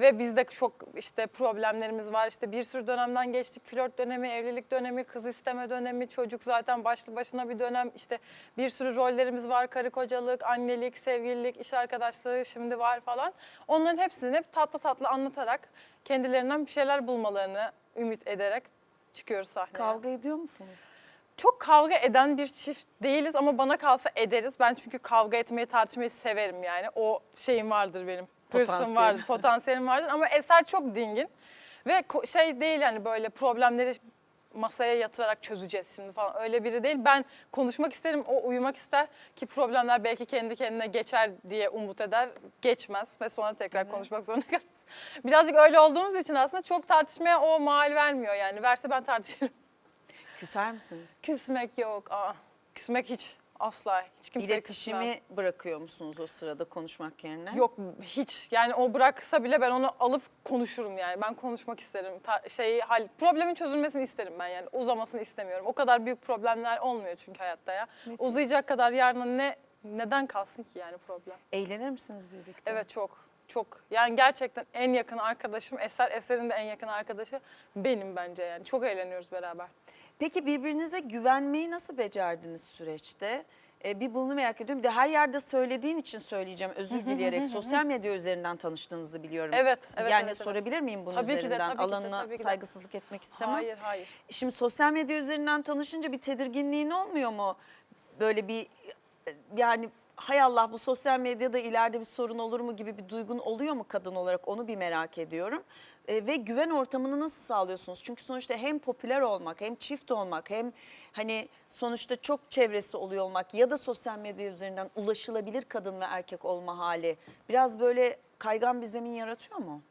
Ve bizde çok işte problemlerimiz var. İşte bir sürü dönemden geçtik. Flört dönemi, evlilik dönemi, kız isteme dönemi, çocuk zaten başlı başına bir dönem. İşte bir sürü rollerimiz var. Karı kocalık, annelik, sevgililik, iş arkadaşlığı şimdi var falan. Onların hepsini hep tatlı tatlı anlatarak kendilerinden bir şeyler bulmalarını ümit ederek çıkıyoruz sahneye. Kavga ediyor musunuz? Çok kavga eden bir çift değiliz ama bana kalsa ederiz. Ben çünkü kavga etmeyi, tartışmayı severim yani. O şeyim vardır benim. Potansiyel. vardır, potansiyelim vardır ama Eser çok dingin. Ve şey değil yani böyle problemleri masaya yatırarak çözeceğiz şimdi falan öyle biri değil. Ben konuşmak isterim, o uyumak ister ki problemler belki kendi kendine geçer diye umut eder. Geçmez ve sonra tekrar konuşmak zorunda kalırız. Birazcık öyle olduğumuz için aslında çok tartışmaya o mal vermiyor yani. Verse ben tartışırım. Küser misiniz? Küsmek yok. Aa, küsmek hiç asla. Hiç kimseye İletişimi küsmem. bırakıyor musunuz o sırada konuşmak yerine? Yok hiç. Yani o bıraksa bile ben onu alıp konuşurum yani. Ben konuşmak isterim. Ta- şeyi hal problemin çözülmesini isterim ben yani. Uzamasını istemiyorum. O kadar büyük problemler olmuyor çünkü hayatta ya. Uzayacak kadar yarına ne neden kalsın ki yani problem? Eğlenir misiniz birlikte? Evet çok. Çok. Yani gerçekten en yakın arkadaşım Eser. Eser'in de en yakın arkadaşı benim bence yani. Çok eğleniyoruz beraber. Peki birbirinize güvenmeyi nasıl becerdiniz süreçte? Ee, bir bunu merak ediyorum. Bir de her yerde söylediğin için söyleyeceğim özür dileyerek. Sosyal medya üzerinden tanıştığınızı biliyorum. Evet, evet, Yani evet, evet. sorabilir miyim bunun Tabii ki de, üzerinden? tabii ki de, Alanına tabii ki de. saygısızlık etmek istemem. Hayır hayır. Şimdi sosyal medya üzerinden tanışınca bir tedirginliğin olmuyor mu? Böyle bir yani hay Allah bu sosyal medyada ileride bir sorun olur mu gibi bir duygun oluyor mu kadın olarak onu bir merak ediyorum. E, ve güven ortamını nasıl sağlıyorsunuz? Çünkü sonuçta hem popüler olmak hem çift olmak hem hani sonuçta çok çevresi oluyor olmak ya da sosyal medya üzerinden ulaşılabilir kadın ve erkek olma hali biraz böyle kaygan bir zemin yaratıyor mu?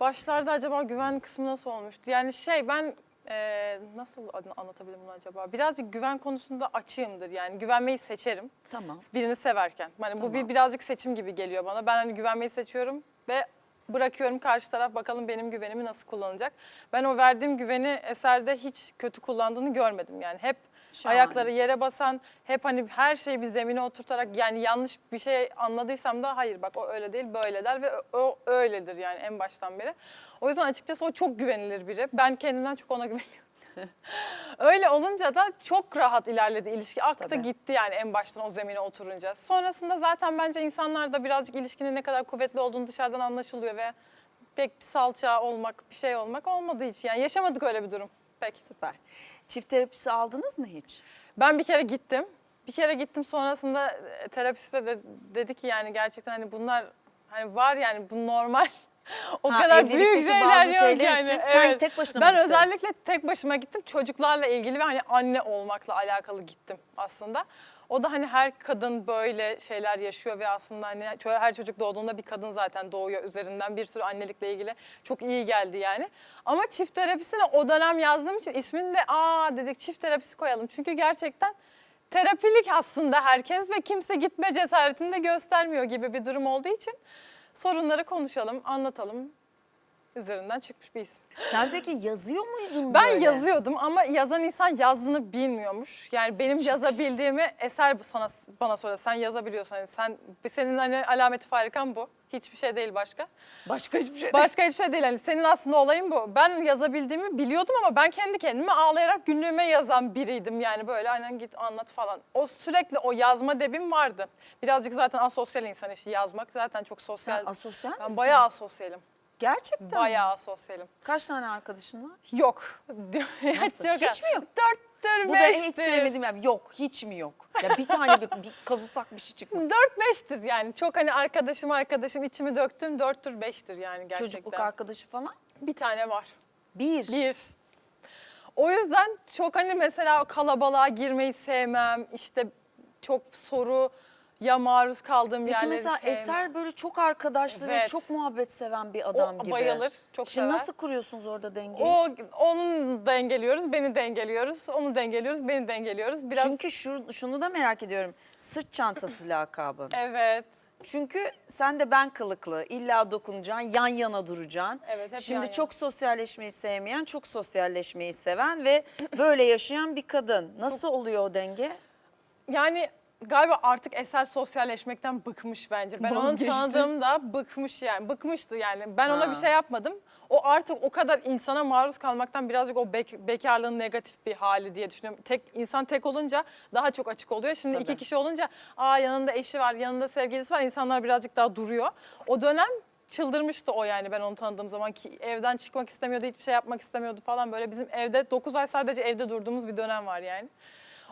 Başlarda acaba güven kısmı nasıl olmuştu? Yani şey ben e, nasıl anlatabilirim bunu acaba? Birazcık güven konusunda açığımdır. Yani güvenmeyi seçerim Tamam. birini severken. Yani bu bir birazcık seçim gibi geliyor bana. Ben hani güvenmeyi seçiyorum ve bırakıyorum karşı taraf bakalım benim güvenimi nasıl kullanacak. Ben o verdiğim güveni eserde hiç kötü kullandığını görmedim. Yani hep Şahane. ayakları yere basan, hep hani her şeyi bir zemine oturtarak yani yanlış bir şey anladıysam da hayır bak o öyle değil böyle der ve o, öyledir yani en baştan beri. O yüzden açıkçası o çok güvenilir biri. Ben kendimden çok ona güveniyorum. Öyle olunca da çok rahat ilerledi ilişki. Da Tabii. gitti yani en baştan o zemine oturunca. Sonrasında zaten bence insanlar da birazcık ilişkinin ne kadar kuvvetli olduğunu dışarıdan anlaşılıyor ve pek bir salça olmak, bir şey olmak olmadı hiç. Yani yaşamadık öyle bir durum. Pek. Süper. Çift terapisi aldınız mı hiç? Ben bir kere gittim. Bir kere gittim sonrasında e, terapist de dedi ki yani gerçekten hani bunlar hani var yani bu normal. o Ha, kadar büyük şeyler bazı yok yani. için sen tek başına Ben özellikle tek başıma gittim. Çocuklarla ilgili ve hani anne olmakla alakalı gittim aslında. O da hani her kadın böyle şeyler yaşıyor ve aslında hani her çocuk doğduğunda bir kadın zaten doğuyor üzerinden bir sürü annelikle ilgili çok iyi geldi yani. Ama çift terapisine o dönem yazdığım için ismini de aa dedik çift terapisi koyalım. Çünkü gerçekten terapilik aslında herkes ve kimse gitme cesaretini de göstermiyor gibi bir durum olduğu için sorunları konuşalım, anlatalım üzerinden çıkmış bir isim. Sen peki yazıyor muydun Ben böyle? yazıyordum ama yazan insan yazdığını bilmiyormuş. Yani benim yazabildiğimi eser sana bana söyle. Sen yazabiliyorsun. Yani sen senin hani alameti farikan bu. Hiçbir şey değil başka. Başka hiçbir şey değil. Başka hiçbir şey değil. Yani senin aslında olayın bu. Ben yazabildiğimi biliyordum ama ben kendi kendime ağlayarak günlüğüme yazan biriydim. Yani böyle aynen git anlat falan. O sürekli o yazma debim vardı. Birazcık zaten asosyal insan işi yazmak. Zaten çok sosyal. Sen asosyal ben misin? bayağı asosyalim. Gerçekten mi? Bayağı asosyalim. Kaç tane arkadaşın var? Yok. Nasıl? Çok Hiç mi yok? Dörttür, Bu da beştir. hiç sevmediğim yani yok hiç mi yok? Ya bir tane bir, bir kazısak bir şey çıkmıyor. Dört beştir yani. Çok hani arkadaşım arkadaşım içimi döktüm. Dörttür beştir yani gerçekten. Çocukluk arkadaşı falan. Bir tane var. Bir. Bir. O yüzden çok hani mesela kalabalığa girmeyi sevmem. İşte çok soru ya maruz kaldığım Peki yerleri mesela sevmem. Eser böyle çok arkadaşlı ve Evet. çok muhabbet seven bir adam O gibi. bayılır, çok Şimdi sever. nasıl kuruyorsunuz orada dengeyi? O onun dengeliyoruz, beni dengeliyoruz. Onu dengeliyoruz, beni dengeliyoruz. Biraz Çünkü şu, şunu da merak ediyorum. Sırt çantası lakabı. evet. Çünkü sen de ben kılıklı, illa dokunacaksın, yan yana duracaksın. Evet, hep Şimdi yan yana. çok sosyalleşmeyi sevmeyen, çok sosyalleşmeyi seven ve böyle yaşayan bir kadın. Nasıl oluyor o denge? Yani galiba artık Eser sosyalleşmekten bıkmış bence. Ben onu Vazgeçti. tanıdığımda bıkmış yani. Bıkmıştı yani. Ben ona Ha. bir şey yapmadım. O artık o kadar insana maruz kalmaktan birazcık o bek- bekarlığın negatif bir hali diye düşünüyorum. Tek insan tek olunca daha çok açık oluyor. Şimdi Tabii. iki kişi olunca aa yanında eşi var, yanında sevgilisi var. İnsanlar birazcık daha duruyor. O dönem çıldırmıştı o yani ben onu tanıdığım zaman ki evden çıkmak istemiyordu, hiçbir şey yapmak istemiyordu falan böyle. Bizim evde 9 ay sadece evde durduğumuz bir dönem var yani.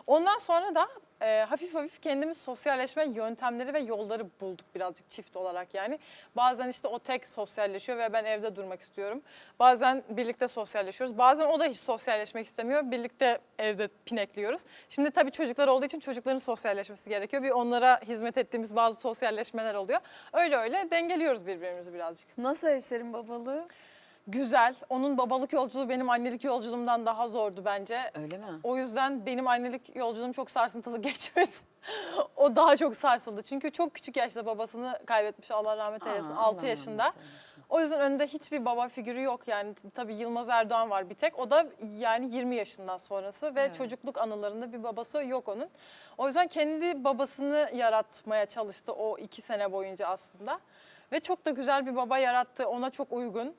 Ondan sonra da e, hafif hafif kendimiz sosyalleşme yöntemleri ve yolları bulduk birazcık çift olarak yani. Bazen işte o tek sosyalleşiyor ve ben evde durmak istiyorum. Bazen birlikte sosyalleşiyoruz. Bazen o da hiç sosyalleşmek istemiyor. Birlikte evde pinekliyoruz. Şimdi tabii çocuklar olduğu için çocukların sosyalleşmesi gerekiyor. Bir onlara hizmet ettiğimiz bazı sosyalleşmeler oluyor. Öyle öyle dengeliyoruz birbirimizi birazcık. Nasıl Eser'in babalığı? Güzel. Onun babalık yolculuğu benim annelik yolculuğumdan daha zordu bence. Öyle mi? O yüzden benim annelik yolculuğum çok sarsıntılı geçmedi. o daha çok sarsıldı. Çünkü çok küçük yaşta babasını kaybetmiş Allah rahmet eylesin. Aa, 6 Allah yaşında. rahmet eylesin. O yüzden önünde hiçbir baba figürü yok yani. Tabii Yılmaz Erdoğan var bir tek. O da yani 20 yaşından sonrası ve Evet. çocukluk anılarında bir babası yok onun. O yüzden kendi babasını yaratmaya çalıştı o iki sene boyunca aslında. Ve çok da güzel bir baba yarattı. Ona çok uygun.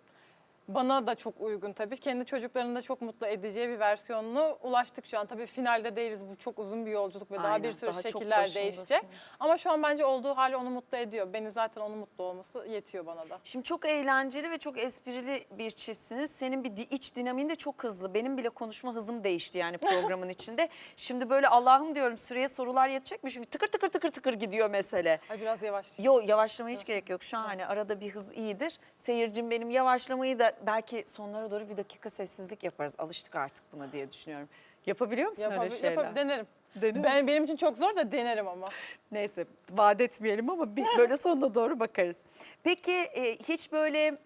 Bana da çok uygun tabii. Kendi çocuklarını da çok mutlu edeceği bir versiyonunu ulaştık şu an. Tabii finalde değiliz. Bu çok uzun bir yolculuk ve daha Aynen, bir sürü daha şekiller değişecek. Ama şu an bence olduğu hali onu mutlu ediyor. Beni zaten onun mutlu olması yetiyor bana da. Şimdi çok eğlenceli ve çok esprili bir çiftsiniz. Senin bir iç dinamiğin de çok hızlı. Benim bile konuşma hızım değişti yani programın içinde. Şimdi böyle Allah'ım diyorum süreye sorular yetecek mi? Çünkü tıkır tıkır tıkır tıkır gidiyor mesele. Ay biraz yavaş. Yo yavaşlamaya hiç gerek yok. Şahane. Arada bir hız iyidir. Seyircim benim yavaşlamayı da belki sonlara doğru bir dakika sessizlik yaparız. Alıştık artık buna diye düşünüyorum. Yapabiliyor musun öyle Yapabil- şeyler? yapabil- denerim. Dene. Ben, benim için çok zor da denerim ama. Neyse vaat etmeyelim ama bir böyle sonuna doğru bakarız. Peki e, hiç böyle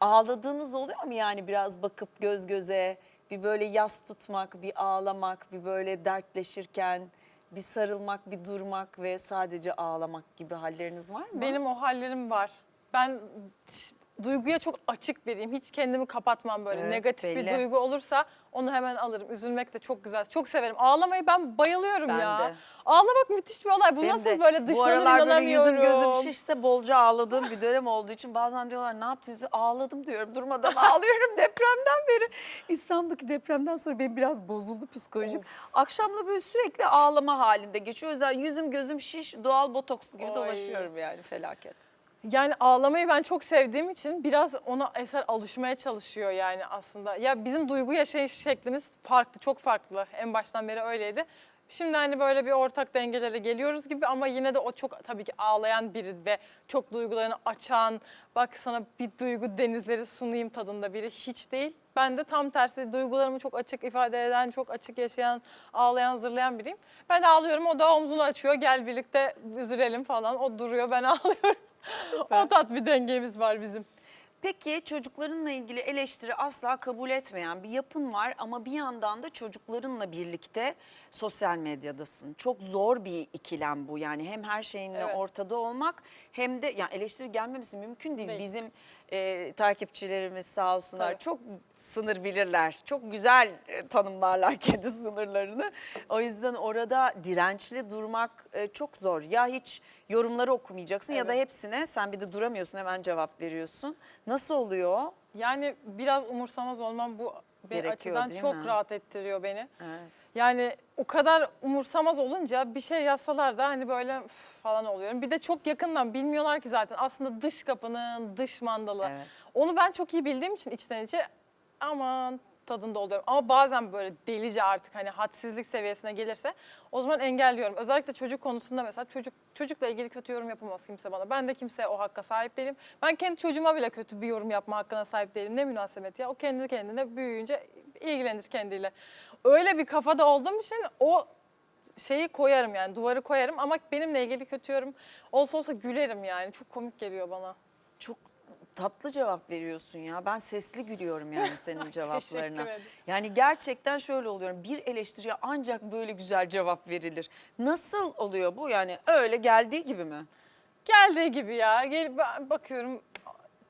ağladığınız oluyor mu yani biraz bakıp göz göze bir böyle yas tutmak, bir ağlamak, bir böyle dertleşirken bir sarılmak, bir durmak ve sadece ağlamak gibi halleriniz var mı? Benim o hallerim var. Ben ş- duyguya çok açık biriyim. Hiç kendimi kapatmam böyle. Evet, Negatif bir belli. duygu olursa onu hemen alırım. Üzülmek de çok güzel. Çok severim. Ağlamayı ben bayılıyorum Ben ya. de. Ağlamak müthiş bir olay. Bu Benim nasıl de böyle Bu dışlanır aralar böyle yüzüm gözüm şişse bolca ağladığım bir dönem olduğu için bazen diyorlar ne yaptınız? Ağladım diyorum durmadan ağlıyorum depremden beri. İstanbul'daki depremden sonra benim biraz bozuldu psikolojim. Akşamla böyle sürekli ağlama halinde geçiyor. O yüzden yüzüm gözüm şiş doğal botokslu gibi Oy. dolaşıyorum yani felaket. Yani ağlamayı ben çok sevdiğim için biraz ona eser alışmaya çalışıyor yani aslında. Ya bizim duygu yaşayış şeklimiz farklı, çok farklı. En baştan beri öyleydi. Şimdi hani böyle bir ortak dengelere geliyoruz gibi ama yine de o çok tabii ki ağlayan biri ve çok duygularını açan, bak sana bir duygu denizleri sunayım tadında biri hiç değil. Ben de tam tersi duygularımı çok açık ifade eden, çok açık yaşayan, ağlayan, zırlayan biriyim. Ben ağlıyorum, o da omzunu açıyor, gel birlikte üzülelim falan. O duruyor, ben ağlıyorum. O tat bir dengemiz var bizim. Peki çocuklarınla ilgili eleştiri asla kabul etmeyen bir yapın var ama bir yandan da çocuklarınla birlikte sosyal medyadasın. Çok zor bir ikilem bu yani hem her şeyinle Evet. ortada olmak hem de yani eleştiri gelmemesi mümkün değil. Değil. Bizim e, takipçilerimiz sağ olsunlar Tabii. çok sınır bilirler. Çok güzel e, tanımlarlar kendi sınırlarını. O yüzden orada dirençli durmak e, çok zor. Ya hiç yorumları okumayacaksın ya da hepsine sen bir de duramıyorsun hemen cevap veriyorsun. Nasıl oluyor? Yani biraz umursamaz olmam bu bir Gerekiyor, açıdan değil çok mi? rahat ettiriyor beni. Evet. Yani o kadar umursamaz olunca bir şey yazsalar da hani böyle üf falan oluyorum. Bir de çok yakından bilmiyorlar ki zaten aslında dış kapının dış mandalı. Evet. Onu ben çok iyi bildiğim için içten içe aman tadında oluyorum. Ama bazen böyle delice artık hani hadsizlik seviyesine gelirse o zaman engelliyorum. Özellikle çocuk konusunda mesela çocuk çocukla ilgili kötü yorum yapamaz kimse bana. Ben de kimseye o hakka sahip değilim. Ben kendi çocuğuma bile kötü bir yorum yapma hakkına sahip değilim. Ne münasebet ya. O kendi kendine büyüyünce ilgilenir kendiyle. Öyle bir kafada olduğum için o şeyi koyarım yani duvarı koyarım ama benimle ilgili kötü yorum olsa olsa gülerim yani. Çok komik geliyor bana. Tatlı cevap veriyorsun ya. Ben sesli gülüyorum yani senin cevaplarına. ederim. Yani gerçekten şöyle oluyorum. Bir eleştiriye ancak böyle güzel cevap verilir. Nasıl oluyor bu? Yani öyle geldiği gibi mi? Geldiği gibi ya. Gelip ba- bakıyorum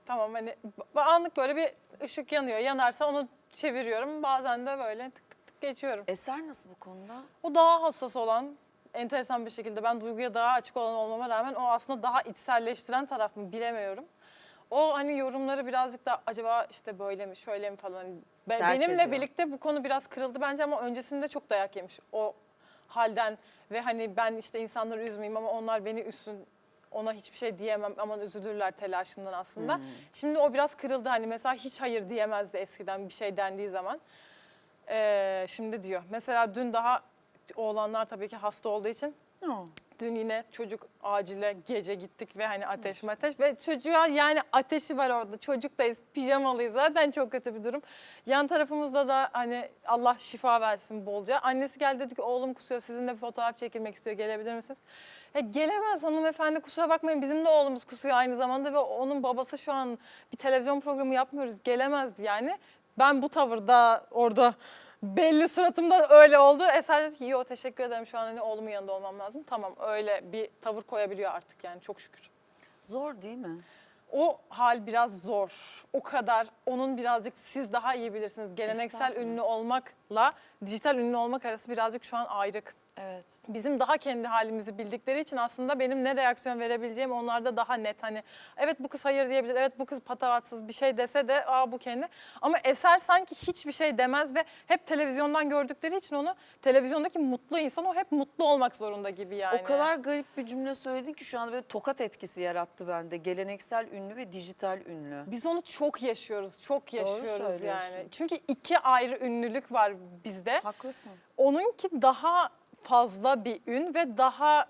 tamam hani ba- anlık böyle bir ışık yanıyor. Yanarsa onu çeviriyorum. Bazen de böyle tık tık tık geçiyorum. Eser nasıl bu konuda? O daha hassas olan enteresan bir şekilde ben duyguya daha açık olan olmama rağmen o aslında daha içselleştiren taraf mı bilemiyorum. O hani yorumları birazcık da acaba işte böyle mi şöyle mi falan. hani Be- Dert benimle ediyor. birlikte bu konu biraz kırıldı bence ama öncesinde çok dayak yemiş o halden ve hani ben işte insanları üzmeyeyim ama onlar beni üzsün ona hiçbir şey diyemem aman üzülürler telaşından aslında. Hmm. Şimdi o biraz kırıldı hani mesela hiç hayır diyemezdi eskiden bir şey dendiği zaman. Ee, şimdi diyor. Mesela dün daha oğlanlar tabii ki hasta olduğu için No. Dün yine çocuk acile gece gittik ve hani ateş ateş ve çocuğa yani ateşi var orada çocuktayız pijamalıyız zaten çok kötü bir durum. Yan tarafımızda da hani Allah şifa versin bolca. Annesi geldi dedi ki oğlum kusuyor sizinle bir fotoğraf çekilmek istiyor gelebilir misiniz? Ya gelemez hanımefendi kusura bakmayın bizim de oğlumuz kusuyor aynı zamanda ve onun babası şu an bir televizyon programı yapmıyoruz gelemez yani. Ben bu tavırda orada belli suratımda öyle oldu. Eser dedi ki yo teşekkür ederim şu an hani oğlumun yanında olmam lazım. Tamam öyle bir tavır koyabiliyor artık yani çok şükür. Zor değil mi? O hal biraz zor. O kadar onun birazcık siz daha iyi bilirsiniz. Geleneksel Estağfurullah. ünlü olmakla dijital ünlü olmak arası birazcık şu an ayrık. Evet. Bizim daha kendi halimizi bildikleri için aslında benim ne reaksiyon verebileceğim onlarda daha net. Hani evet bu kız hayır diyebilir, evet bu kız patavatsız bir şey dese de aa bu kendi. Ama Eser sanki hiçbir şey demez ve hep televizyondan gördükleri için onu televizyondaki mutlu insan o hep mutlu olmak zorunda gibi yani. O kadar garip bir cümle söyledin ki şu anda böyle tokat etkisi yarattı bende. Geleneksel ünlü ve dijital ünlü. Biz onu çok yaşıyoruz, çok yaşıyoruz yani. Çünkü iki ayrı ünlülük var bizde. Haklısın. Onunki daha fazla bir ün ve daha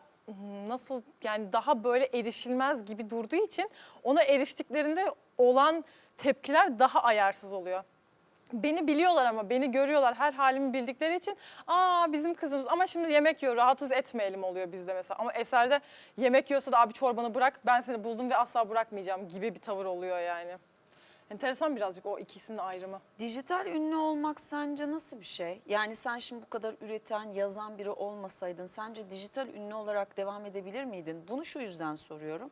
nasıl yani daha böyle erişilmez gibi durduğu için ona eriştiklerinde olan tepkiler daha ayarsız oluyor. Beni biliyorlar ama beni görüyorlar her halimi bildikleri için aa bizim kızımız ama şimdi yemek yiyor rahatsız etmeyelim oluyor bizde mesela. Ama eserde yemek yiyorsa da abi çorbanı bırak ben seni buldum ve asla bırakmayacağım gibi bir tavır oluyor yani. Enteresan birazcık o ikisinin ayrımı. Dijital ünlü olmak sence nasıl bir şey? Yani sen şimdi bu kadar üreten, yazan biri olmasaydın sence dijital ünlü olarak devam edebilir miydin? Bunu şu yüzden soruyorum.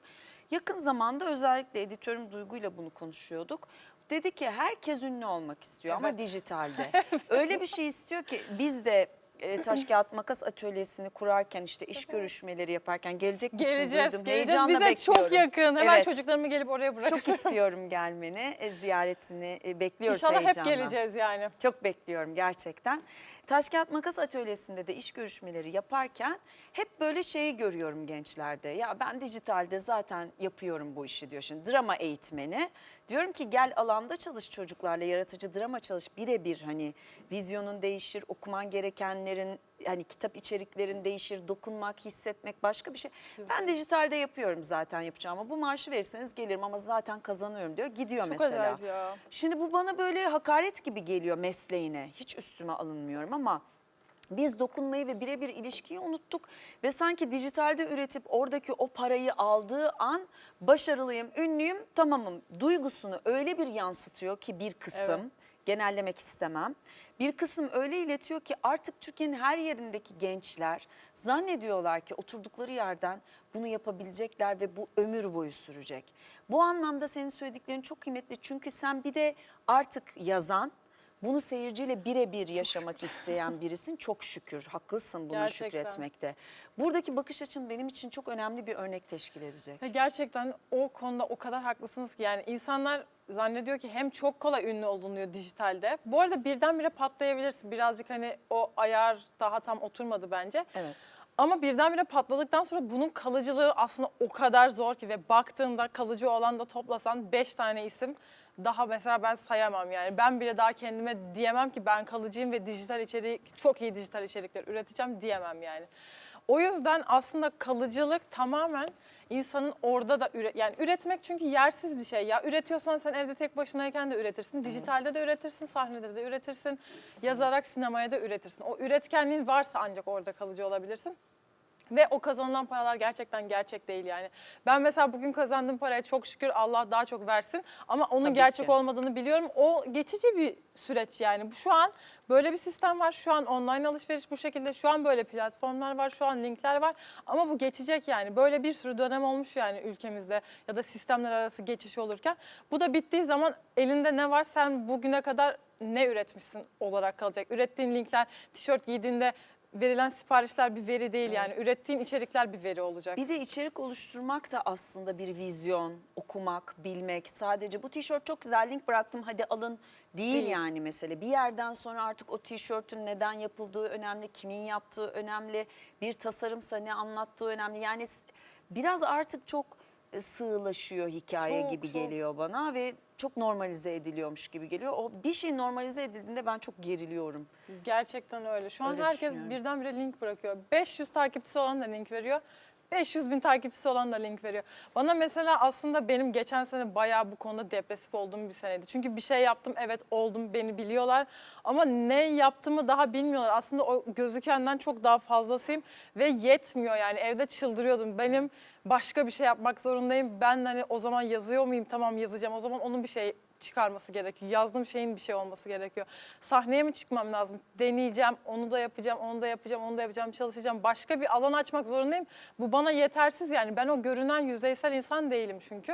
Yakın zamanda özellikle editörüm Duygu'yla bunu konuşuyorduk. Dedi ki herkes ünlü olmak istiyor ama Evet. dijitalde. Öyle bir şey istiyor ki biz de e, taş kağıt makas atölyesini kurarken işte iş görüşmeleri yaparken gelecek misin Geleceğiz, duydum. geleceğiz. Heyecanla Bize çok bekliyorum. yakın. Hemen Evet. çocuklarımı gelip oraya bırak. Çok istiyorum gelmeni, e, ziyaretini e, bekliyoruz İnşallah hep heyecanla. geleceğiz yani. Çok bekliyorum gerçekten. Taş makas atölyesinde de iş görüşmeleri yaparken hep böyle şeyi görüyorum gençlerde. Ya ben dijitalde zaten yapıyorum bu işi diyor. Şimdi drama eğitmeni. Diyorum ki gel alanda çalış çocuklarla yaratıcı drama çalış. Birebir hani vizyonun değişir, okuman gerekenlerin hani kitap içeriklerin değişir, dokunmak, hissetmek başka bir şey. Ben dijitalde yapıyorum zaten yapacağımı. Bu maaşı verirseniz gelirim ama zaten kazanıyorum diyor. Gidiyor Çok mesela. acayip ya. Şimdi bu bana böyle hakaret gibi geliyor mesleğine. Hiç üstüme alınmıyorum ama biz dokunmayı ve birebir ilişkiyi unuttuk ve sanki dijitalde üretip oradaki o parayı aldığı an başarılıyım, ünlüyüm, tamamım duygusunu öyle bir yansıtıyor ki bir kısım Evet. genellemek istemem. Bir kısım öyle iletiyor ki artık Türkiye'nin her yerindeki gençler zannediyorlar ki oturdukları yerden bunu yapabilecekler ve bu ömür boyu sürecek. Bu anlamda senin söylediklerin çok kıymetli çünkü sen bir de artık yazan, bunu seyirciyle birebir yaşamak isteyen birisin. Çok şükür, haklısın buna Gerçekten. şükretmekte. Buradaki bakış açın benim için çok önemli bir örnek teşkil edecek. Gerçekten o konuda o kadar haklısınız ki yani insanlar zannediyor ki hem çok kolay ünlü olunuyor dijitalde. Bu arada birdenbire patlayabilirsin. Birazcık hani o ayar daha tam oturmadı bence. Evet. Ama birdenbire patladıktan sonra bunun kalıcılığı aslında o kadar zor ki ve baktığında kalıcı olan da toplasan 5 tane isim daha mesela ben sayamam yani. Ben bile daha kendime diyemem ki ben kalıcıyım ve dijital içerik çok iyi dijital içerikler üreteceğim diyemem yani. O yüzden aslında kalıcılık tamamen insanın orada da üre yani üretmek çünkü yersiz bir şey ya. Üretiyorsan sen evde tek başınayken de üretirsin. Dijitalde de üretirsin, sahnede de üretirsin. Yazarak sinemaya da üretirsin. O üretkenliğin varsa ancak orada kalıcı olabilirsin. Ve o kazanılan paralar gerçekten gerçek değil yani. Ben mesela bugün kazandığım paraya çok şükür Allah daha çok versin. Ama onun Tabii gerçek ki. olmadığını biliyorum. O geçici bir süreç yani. Bu Şu an böyle bir sistem var. Şu an online alışveriş bu şekilde. Şu an böyle platformlar var. Şu an linkler var. Ama bu geçecek yani. Böyle bir sürü dönem olmuş yani ülkemizde ya da sistemler arası geçiş olurken. Bu da bittiği zaman elinde ne var sen bugüne kadar ne üretmişsin olarak kalacak. Ürettiğin linkler, tişört giydiğinde verilen siparişler bir veri değil yani ürettiğin içerikler bir veri olacak. Bir de içerik oluşturmak da aslında bir vizyon, okumak, bilmek. Sadece bu tişört çok güzel link bıraktım hadi alın değil, Değil. yani mesele. Bir yerden sonra artık o tişörtün neden yapıldığı önemli, kimin yaptığı önemli, bir tasarımsa ne anlattığı önemli. Yani s- biraz artık çok sığlaşıyor hikaye Çok, gibi çok. geliyor bana ve çok normalize ediliyormuş gibi geliyor. O bir şey normalize edildiğinde ben çok geriliyorum. Gerçekten öyle. Şu an Öyle herkes birdenbire link bırakıyor. 500 takipçisi olan da link veriyor. 500 bin takipçisi olan da link veriyor. Bana mesela aslında benim geçen sene bayağı bu konuda depresif olduğum bir seneydi. Çünkü bir şey yaptım evet oldum beni biliyorlar ama ne yaptığımı daha bilmiyorlar. Aslında o gözükenden çok daha fazlasıyım ve yetmiyor yani evde çıldırıyordum. Benim başka bir şey yapmak zorundayım. Ben hani o zaman yazıyor muyum? Tamam yazacağım. O zaman onun bir şey çıkarması gerekiyor. Yazdığım şeyin bir şey olması gerekiyor. Sahneye mi çıkmam lazım? Deneyeceğim, onu da yapacağım, onu da yapacağım, onu da yapacağım, çalışacağım. Başka bir alan açmak zorundayım. Bu bana yetersiz yani. Ben o görünen yüzeysel insan değilim çünkü.